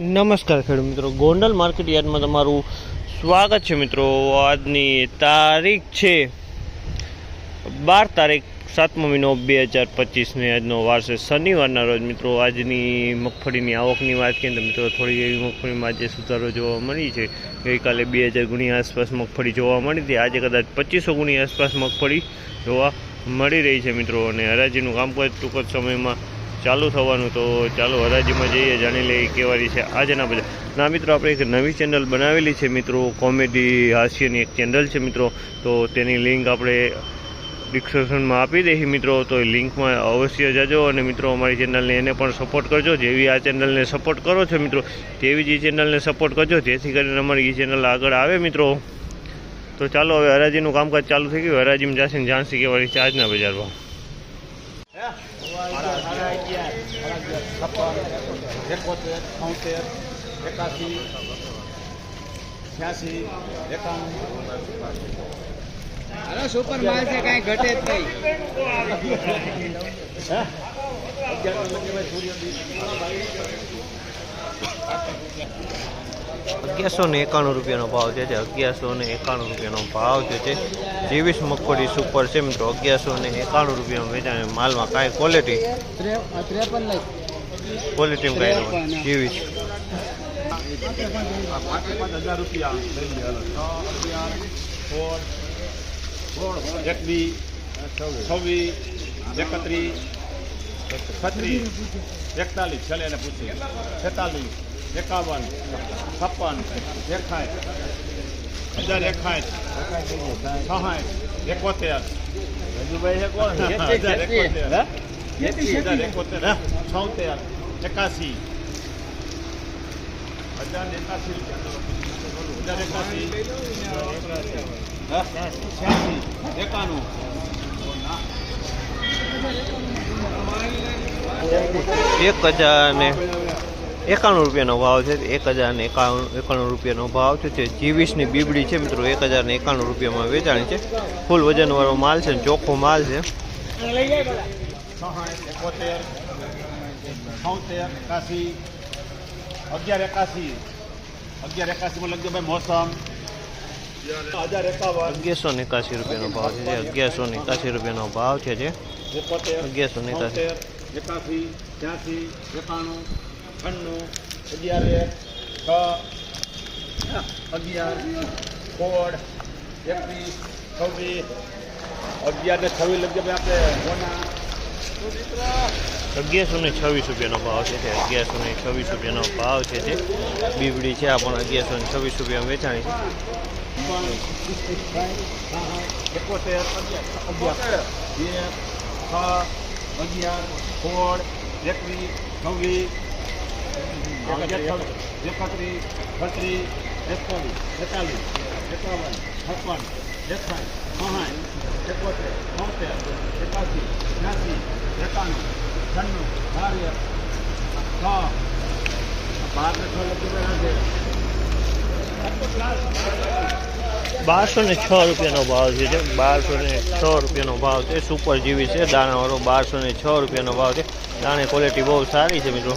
નમસ્કાર ખેડૂત મિત્રો. ગોંડલ માર્કેટ યાર્ડમાં તમારું સ્વાગત છે મિત્રો. આજની તારીખ છે બાર તારીખ સાતમો મહિનો બે હજાર પચીસને આજનો વાર છે. શનિવારના રોજ મિત્રો આજની મગફળીની આવકની વાત કરીએ તો મિત્રો થોડી એવી મગફળીમાં આજે સુધારો જોવા મળી છે. ગઈકાલે બે હજાર ગુણી આસપાસ મગફળી જોવા મળી હતી. આજે કદાચ પચીસો ગુણી આસપાસ મગફળી જોવા મળી રહી છે મિત્રો. અને હરાજીનું કામકાજ ટૂંક જ સમયમાં ચાલુ થવાનું તો ચાલો હરાજીમાં જઈએ, જાણી લઈએ કેવારી છે આજના બધા. ના મિત્રો, આપણે એક નવી ચેનલ બનાવેલી છે મિત્રો કોમેડી હાસ્યની એક ચેનલ છે મિત્રો. તો તેની લિંક આપણે ડિસ્ક્રિપ્શનમાં આપી દઈએ મિત્રો. તો એ લિંકમાં અવશ્ય જજો અને મિત્રો, અમારી ચેનલને એને પણ સપોર્ટ કરજો. જેવી આ ચેનલને સપોર્ટ કરો છો મિત્રો, તેવી જ એ ચેનલને સપોર્ટ કરજો. જેથી કરીને અમારી એ ચેનલ આગળ આવે મિત્રો. તો ચાલો હવે હરાજીનું કામકાજ ચાલુ થઈ ગયું. હરાજીમાં જાશે જાણશે કે છે આજના બજારમાં. એકોતેર છોતેર એકાસી છ્યાસી એકાણું અરે સુપર માલ છે કાંઈ ઘટે જ નહીં અગિયારસો ને એકાણું રૂપિયાનો ભાવ છે અગિયારસો ને એકાણું રૂપિયાનો ભાવ જે છે. જેવીસ મગફળી સુપર છે મિત્રો અગિયારસો ને એકાણું રૂપિયામાં વેચાણ માલમાં કાંઈ ક્વોલિટી ક્વોલિટીમાં કાંઈ સોળ એકવીસ છવ્વીસ, એકત્રીસ છત્રીસ એકતાલીસ, છેલ્લે પૂછીએ છેતાલીસ. એકાવન છપ્પન એકાઠ હજાર એકાઠ છહાઠ એકોતેર. હજાર એકોતેર. હજાર એકોતેર છોતેર એકાસી. હજાર એકાસી હજાર એકાસી. છ્યાસી. એકાણું. એક હજાર ને એકાણું રૂપિયાનો ભાવ છે, એક હજાર ને એકાણું એકાણું રૂપિયાનો ભાવ છે તે જીવીસની બીબડી છે મિત્રો, એક હજાર ને એકાણું રૂપિયામાં વેચાણી છે. ફૂલ વજનવાળો માલ છે ને ચોખ્ખો માલ છે. અગિયાર એકાસી અગિયારસો ને એકાસી રૂપિયાનો ભાવ છે અગિયારસો ને એકાસી રૂપિયાનો ભાવ છે, જે. અગિયારસો ને એકાસી. એકાસી એકાણું છન્નું અગિયાર એક છ અગિયાર સોળ એકવીસ છવ્વીસ અગિયાર ને છવ્વીસ લગભગ આપણે સોના અગિયારસો ને છવ્વીસ રૂપિયાનો ભાવ છે તે અગિયારસો ને છવ્વીસ રૂપિયાનો ભાવ છે તે. બીવડી છે આ પણ અગિયારસો ને છવ્વીસ રૂપિયા વેચાણી છે. એકોતેર અગિયાર બે છ અગિયાર સોળ એકવીસ છવ્વીસ બારસો ને છ રૂપિયાનો ભાવ છે બારસો ને છ રૂપિયાનો ભાવ છે. સુપર જીવી છે, દાણાવાળો બારસો ને છ રૂપિયાનો ભાવ છે. દાણે ક્વોલિટી બહુ સારી છે મિત્રો.